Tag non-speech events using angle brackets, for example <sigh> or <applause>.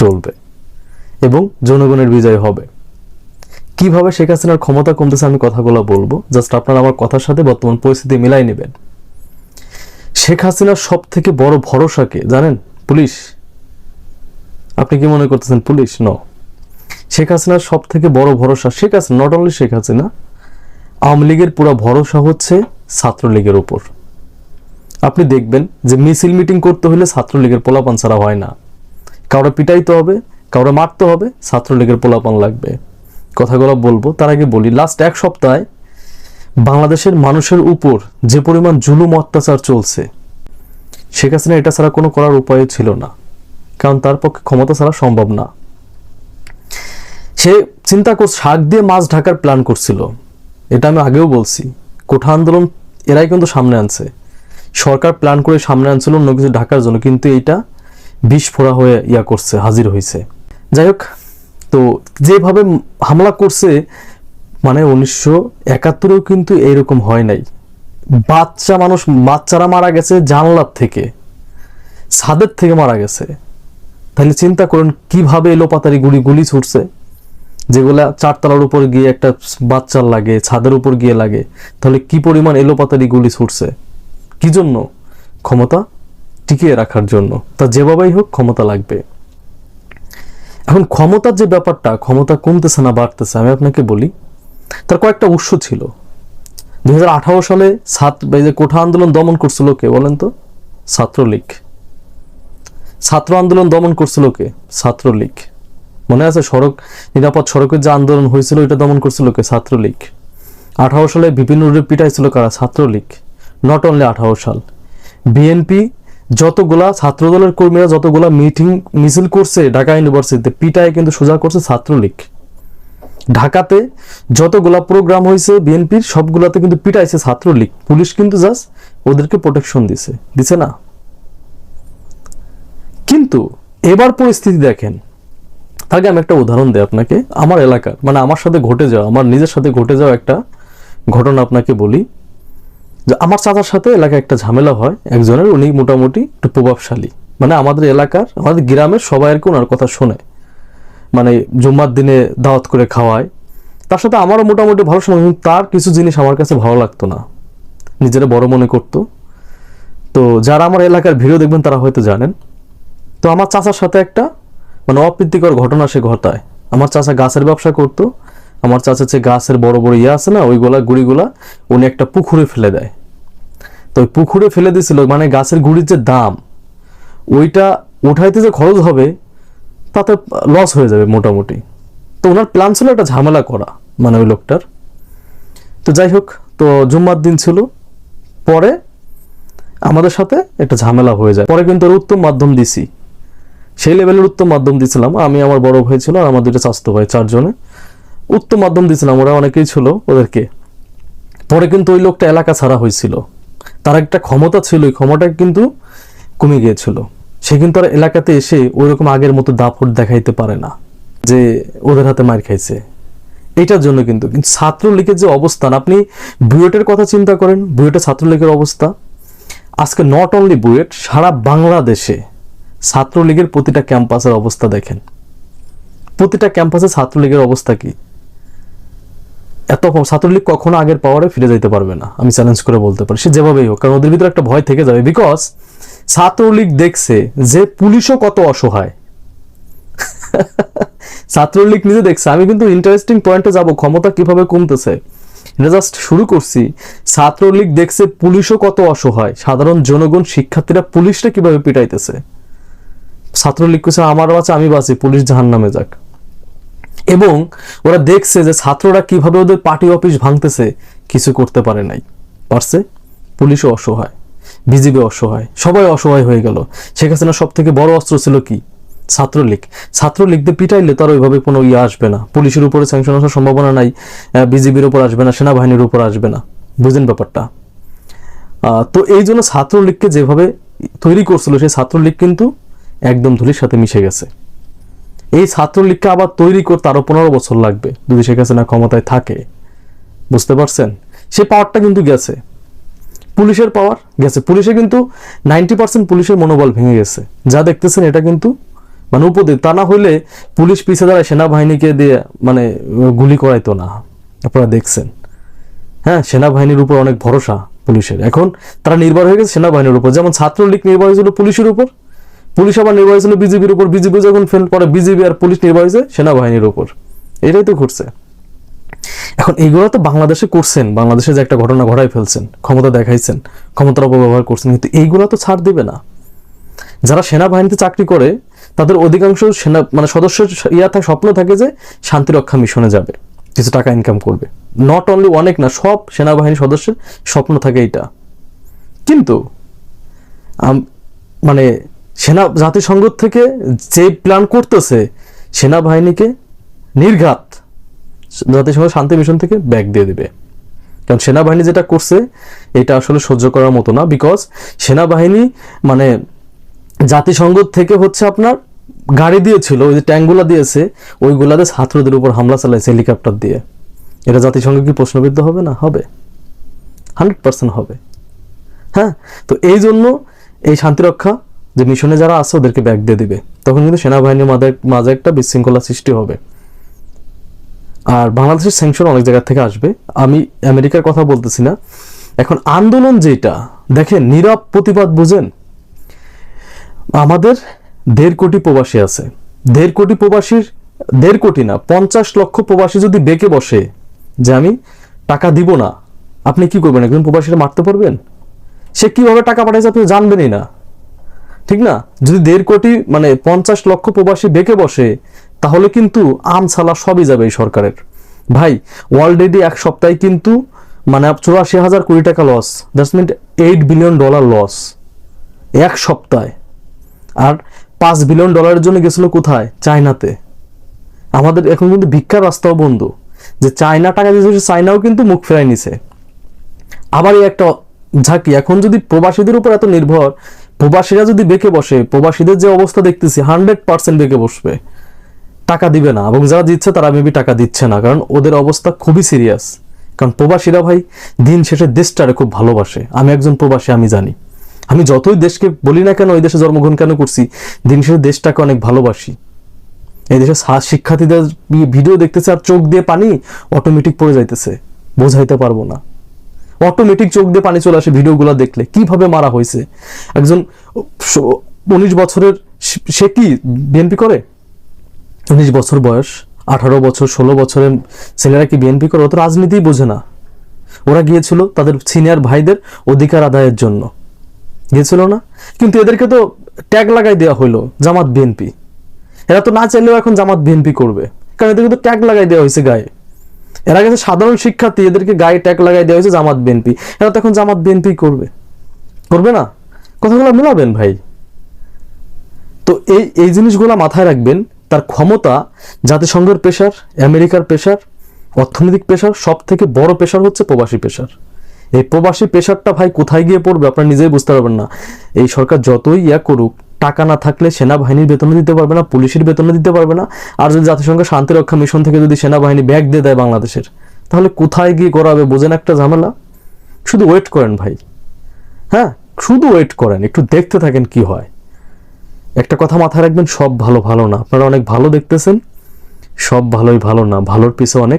চলবে এবং জনগণের বিজয় হবে। কীভাবে শেখ হাসিনার ক্ষমতা কমতেছে আমি কথাগুলো বলব। জাস্ট আপনারা আমার কথার সাথে বর্তমান পরিস্থিতি মিলাই নেবেন। শেখ হাসিনার সব থেকে বড় ভরসাকে জানেন? পুলিশ। আপনি কি মনে করতেছেন পুলিশ? ন শেখ হাসিনার সব থেকে বড় ভরসা শেখ হাসিনা নট অনলি শেখ হাসিনা, আওয়ামী লীগের পুরো ভরসা হচ্ছে ছাত্রলীগের উপর। আপনি দেখবেন যে মিছিল মিটিং করতে হলে ছাত্রলীগের পোলাপান ছাড়া হয় না। কাউরে পিটাইতে হবে, কাউরে মারতে হবে, ছাত্রলীগের পোলাপান লাগবে। কথাগুলো বলব, তার আগে বলি লাস্ট এক সপ্তাহে বাংলাদেশের মানুষের উপর যে পরিমাণ জুলুম অত্যাচার চলছে, শেখ হাসিনা এটা ছাড়া কোনো করার উপায় ছিল না। কারণ তার পক্ষে ক্ষমতা ছাড়া সম্ভব না। সে চিন্তা কর, শাক দিয়ে মাছ ঢাকার প্ল্যান করছিল। এটা আমি আগেও বলছি, কোঠা আন্দোলন এরাই কিন্তু সামনে আনছে। সরকার প্ল্যান করে সামনে আনছিল, অন্য কিছু ঢাকার জন্য, কিন্তু এইটা বিষ ফোড়া হয়ে ইয়া করছে, হাজির হয়েছে যাই হোক তো যেভাবে হামলা করছে মানে উনিশশো একাত্তরেও কিন্তু এইরকম হয় নাই। বাচ্চা মানুষ, বাচ্চারা মারা গেছে জানলার থেকে, ছাদের থেকে মারা গেছে। তাহলে চিন্তা করুন, কীভাবে এলোপাতারি গুলি গুলি ছুটছে, যেগুলা চারতলার উপর গিয়ে একটা বাচ্চার লাগে, ছাদের উপর গিয়ে লাগে, তাহলে কি পরিমাণ এলোপাতারি গুলি ছুটছে? কি জন্য? ক্ষমতা? টিকিয়ে রাখার জন্য। তা যেভাবেই হোক ক্ষমতা লাগবে। এখন ক্ষমতার যে ব্যাপারটা, ক্ষমতা কমতেছে না, বাড়তেছে, আমি আপনাকে বলি, তার কয়েকটা উৎস ছিল। দুই সালে ছাত্র যে কোঠা আন্দোলন দমন করছিল কে বলেন তো? ছাত্রলীগ। ছাত্র আন্দোলন দমন করছিল কে? ছাত্রলীগ। মনে আছে সড়ক, নিরাপদ সড়কের যে আন্দোলন হয়েছিল এটা দমন করছিল কে? ছাত্রলীগ। আঠারো সালে বিভিন্ন রূপে পিটাইছিল কারা? ছাত্রলীগ। নট অনলি আঠারো সাল। বিএনপি যতগুলা ছাত্রদলের কর্মীরা যতগুলা মিটিং, মিছিল করছে ঢাকা ইউনিভার্সিটিতে, পিটায় কিন্তু সোজা করছে ছাত্রলীগ। ঢাকাতে যতগুলা প্রোগ্রাম হয়েছে বিএনপির, সবগুলাতে কিন্তু পিটাইছে ছাত্রলীগ। পুলিশ কিন্তু জাস্ট ওদেরকে প্রোটেকশন দিছে। দিছে না। কিন্তু এবার পরিস্থিতি দেখেন। আগে আমি একটা উদাহরণ দিই আপনাকে। আমার এলাকার মানে আমার সাথে ঘটে যাওয়া, আমার নিজের সাথে ঘটে যাওয়া একটা ঘটনা আপনাকে বলি। যে আমার চাচার সাথে এলাকায় একটা ঝামেলা হয়, একজনের, উনি মোটামুটি একটু প্রভাবশালী। মানে আমাদের এলাকার, আমাদের গ্রামের সবাই আর কি ওনার কথা শোনে। মানে জুম্মার দিনে দাওয়াত করে খাওয়ায়। তার সাথে আমারও মোটামুটি ভালো সময় কিন্তু তার কিছু জিনিস আমার কাছে ভালো লাগতো না। নিজেরা বড় মনে করতো। তো যারা আমার এলাকার ভিডিও দেখবেন, তারা হয়তো জানেন। তো আমার চাচার সাথে একটা মানে অপ্রীতিকর ঘটনা সে ঘটায়। আমার চাচা গাছের ব্যবসা করতো আমার চাচা যে গাছের বড় বড় ইয়ে আছে না, ওইগুলা গুড়িগুলা উনি একটা পুকুরে ফেলে দেয়। তো ওই পুকুরে ফেলে দিয়েছিল মানে গাছের গুড়ির যে দাম, ওইটা উঠাইতে যে খরচ হবে, তাতে লস হয়ে যাবে মোটামুটি। তো ওনার প্ল্যান ছিল একটা ঝামেলা করা মানে ওই লোকটার। তো যাই হোক, তো জুম্মার দিন ছিল, পরে আমাদের সাথে একটা ঝামেলা হয়ে যায়। পরে কিন্তু উত্তম মাধ্যম দিছি। সেই লেভেলের উত্তম মাধ্যম দিছিলাম। আমি আমার বড় ভাই ছিল আর আমার দুটো চাস্ত ভাই, চারজনে। উত্তম মাধ্যম দিছিলাম ওরা অনেকেই ছিল ওদেরকে। পরে কিন্তু ওই লোকটা এলাকা ছাড়া হয়েছিল। তার একটা ক্ষমতা ছিল, ওই ক্ষমতা কিন্তু কমে গিয়েছিল। সে কিন্তু আর এলাকাতে এসে ওই রকম আগের মতো দাপট দেখাইতে পারে না, যে ওদের হাতে মার খাইছে। এটার জন্য কিন্তু কিন্তু ছাত্রলীগের যে অবস্থান, আপনি বুয়েটের কথা চিন্তা করেন বুয়েটের ছাত্রলীগের অবস্থা। আজকে নট অনলি বুয়েট, সারা বাংলাদেশে ছাত্রলীগের প্রতিটা ক্যাম্পাসের অবস্থা দেখেন। প্রতিটা ক্যাম্পাসে ছাত্রলীগের অবস্থা কি? এত ছাত্রলীগ কখনো আগের পাওয়ারে ফিরে যেতে পারবে না, আমি চ্যালেঞ্জ করে বলতে পারি। সে যেভাবেই হোক, কারণ ওদের ভিতরে একটা ভয় থেকে যাবে বিকজ ছাত্রলীগ দেখছে যে পুলিশও কত অসহায়। <laughs> ছাত্রলীগ নিজে দেখছে, আমি কিন্তু ইন্টারেস্টিং পয়েন্টে যাব, ক্ষমতা কীভাবে কমতেছে। এটা জাস্ট শুরু করছি, ছাত্রলীগ দেখছে পুলিশও কত অসহায়, সাধারণ জনগণ, শিক্ষার্থীরা পুলিশটা কীভাবে পিটাইতেছে? ছাত্রলীগ কইছে আমার বাঁচা আমি বাঁচি, পুলিশ জাহান নামে যাক। এবং ওরা দেখছে যে ছাত্ররা কীভাবে ওদের পার্টি অফিস ভাঙতেছে, কিছু করতে পারে নাই। পারছে? পুলিশও অসহায়, বিজিবি অসহায়, সবাই অসহায় হয়ে গেল। শেখ হাসিনা সব থেকে বড় অস্ত্র ছিল কি? ছাত্রলীগ। ছাত্রলীগদের পিটাইলে তার ওইভাবে কোনো ইয়ে আসবে না। পুলিশের উপরে স্যাংশন আসার সম্ভাবনা নাই বিজিবির উপর আসবে না, সেনাবাহিনীর উপর আসবে না। বুঝেন ব্যাপারটা? তো এই জন্য ছাত্রলীগকে যেভাবে তৈরি করছিল, সেই ছাত্রলীগ কিন্তু একদম ধুলির সাথে মিশে গেছে। এই ছাত্রলীগকে আবার তৈরি করতে আরও পনেরো বছর লাগবে। যদি শেখ হাসিনা ক্ষমতায় থাকে। বুঝতে পারছেন? সে পাওয়ারটা কিন্তু গেছে। পুলিশের পাওয়ার গেছে। পুলিশে কিন্তু নাইনটি পার্সেন্ট পুলিশের মনোবল ভেঙে গেছে। যা দেখতেছেন এটা কিন্তু মানে উপদেশ তা না হইলে পুলিশ পিছে দাঁড়ায় সেনাবাহিনীকে দিয়ে মানে গুলি করাইতো না। আপনারা দেখছেন। হ্যাঁ সেনাবাহিনীর উপর অনেক ভরসা পুলিশের। এখন তারা নির্ভর হয়ে গেছে সেনাবাহিনীর উপর। যেমন ছাত্রলীগ নির্ভর হয়েছিল পুলিশের উপর পুলিশ আবার নির্ভর হয়েছিল বিজেপির উপর। বিজেপি যখন ফেল পরে বিজেপি আর পুলিশ নির্ভর হয়েছে, সেনাবাহিনীর উপর। এটাই তো ঘটছে। এখন এইগুলো তো বাংলাদেশে করছেন। বাংলাদেশে যে একটা ঘটনা ঘটাই ফেলছেন, ক্ষমতা দেখাইছেন, ক্ষমতার অপব্যবহার করছেন, কিন্তু এইগুলো তো ছাড় দেবে না। যারা সেনাবাহিনীতে চাকরি করে, তাদের অধিকাংশ সেনা মানে সদস্য ইয়া থাকে, স্বপ্ন থাকে যে শান্তিরক্ষা মিশনে যাবে, কিছু টাকা ইনকাম করবে। নট অনলি অনেক না, সব সেনাবাহিনী সদস্যের স্বপ্ন থাকে এইটা। কিন্তু মানে সেনা জাতিসংঘ থেকে যে প্ল্যান করতেছে, সেনাবাহিনীকে নির্ঘাত জাতিসংঘ শান্তি মিশন থেকে ব্যাগ দিয়ে দেবে। কারণ সেনাবাহিনী যেটা করছে, এটা আসলে সহ্য করার মতো না বিকজ সেনাবাহিনী মানে জাতিসংঘ থেকে হচ্ছে আপনার গাড়ি দিয়েছিল, ওই যে ট্যাঙ্কগুলো দিয়েছে, ওইগুলাতে ছাত্রদের উপর হামলা চালাইছে হেলিকপ্টার দিয়ে। এটা জাতিসংঘ কি প্রশ্নবিদ্ধ হবে না? হবে। হান্ড্রেড পার্সেন্ট হবে। হ্যাঁ? তো এই জন্য এই শান্তিরক্ষা যে মিশনে যারা আছে, ওদেরকে ব্যাগ দিয়ে দিবে। তখন কিন্তু সেনাবাহিনীর মাঝে মাঝে একটা বিশৃঙ্খলা সৃষ্টি হবে। আর বাংলাদেশের স্যাংশন অনেক জায়গা থেকে আসবে। আমি আমেরিকার কথা বলতেছি না। এখন আন্দোলন যেটা, দেখেন, নীরব প্রতিবাদ বুঝেন? আমাদের দেড় কোটি প্রবাসী আছে। দেড় কোটি প্রবাসীর, দেড় কোটি না, পঞ্চাশ লক্ষ প্রবাসী যদি বেঁকে বসে, যে আমি টাকা দিব না, আপনি কি করবেন? একজন প্রবাসীরা মারতে পারবেন? সে কীভাবে টাকা পাঠাইছে আপনি জানবেনই না। ঠিক না? যদি দেড় কোটি মানে পঞ্চাশ লক্ষ প্রবাসী বেঁকে বসে, তাহলে কিন্তু আম ছালা সবই যাবে এই সরকারের। ভাই অলরেডি এক সপ্তাহে কিন্তু মানে চুরাশি হাজার কোটি টাকা loss that's mean eight billion dollar loss এক সপ্তাহে। আর পাঁচ বিলিয়ন ডলারের জন্য গেছিল কোথায়? চায়নাতে। আমাদের এখন কিন্তু ভিক্ষার রাস্তাও বন্ধ। যে চায়না টাকা দিয়েছে চায়নাও কিন্তু মুখ ফেরাই নিছে। আবার এই একটা ঝাঁকি, এখন যদি প্রবাসীদের উপর এত নির্ভর প্রবাসীরা যদি বেঁকে বসে, প্রবাসীদের যে অবস্থা দেখতেছি হান্ড্রেড পার্সেন্ট বেঁকে বসবে। টাকা দিবে না, এবং যারা দিচ্ছে তারা মেবি টাকা দিচ্ছে না, কারণ ওদের অবস্থা খুবই সিরিয়াস কারণ প্রবাসীরা ভাই, দিন শেষে দেশটারে খুব ভালোবাসে। আমি একজন প্রবাসী, আমি জানি। আমি যতই দেশকে বলি না কেন ওই দেশে জন্মগ্রহণ কেন করছি, দিন শেষে দেশটাকে অনেক ভালোবাসি। এই দেশে শিক্ষার্থীদের ভিডিও দেখতেছে আর চোখ দিয়ে পানি অটোমেটিক পড়ে যাইতেছে। বোঝাইতে পারব না। অটোমেটিক চোখ দিয়ে পানি চলে আসে ভিডিওগুলো দেখলে। কীভাবে মারা হয়েছে? একজন উনিশ বছরের সে- কি বিএনপি করে? উনিশ বছর বয়স, আঠারো বছর, ষোলো বছরের ছেলেরা কি বিএনপি করে? ও তো রাজনীতিই বোঝে না। ওরা গিয়েছিল তাদের সিনিয়র ভাইদের অধিকার আদায়ের জন্য। গিয়েছিল না? কিন্তু এদেরকে তো ট্যাগ লাগাই দেওয়া হইল, জামাত বিএনপি এরা তো না চাইলেও এখন জামাত বিএনপি করবে। কারণ এদেরকে তো ট্যাগ লাগাই দেওয়া হয়েছে গায়ে। এরা গেছে সাধারণ শিক্ষার্থী, এদেরকে গায়ে ট্যাগ লাগাই দেওয়া হয়েছে জামাত বিএনপি। এরা তো এখন জামাত বিএনপি করবে। করবে না? কথাগুলো মিলাবেন ভাই। তো এই এই জিনিসগুলো মাথায় রাখবেন, তার ক্ষমতা, জাতিসংঘের পেশার আমেরিকার পেশার অর্থনৈতিক পেশার সব থেকে বড় পেশার হচ্ছে প্রবাসী পেশার এই প্রবাসী পেশারটা ভাই কোথায় গিয়ে পড়বে আপনারা নিজেই বুঝতে পারবেন না। এই সরকার যতই ইয়া করুক টাকা না থাকলে সেনাবাহিনীর বেতন দিতে পারবে না, পুলিশের বেতন দিতে পারবে না। আর যদি জাতিসংঘ শান্তিরক্ষা মিশন থেকে যদি সেনাবাহিনী ব্যাগ দিয়ে দেয় বাংলাদেশের, তাহলে কোথায় গিয়ে করাবে? বোঝেন একটা ঝামেলা। শুধু ওয়েট করেন ভাই। হ্যাঁ শুধু ওয়েট করেন, একটু দেখতে থাকেন কি হয়। একটা কথা মাথায় রাখবেন, সব ভালো ভালো না। আপনারা অনেক ভালো দেখতেছেন, সব ভালোই ভালো না। ভালোর পিছে অনেক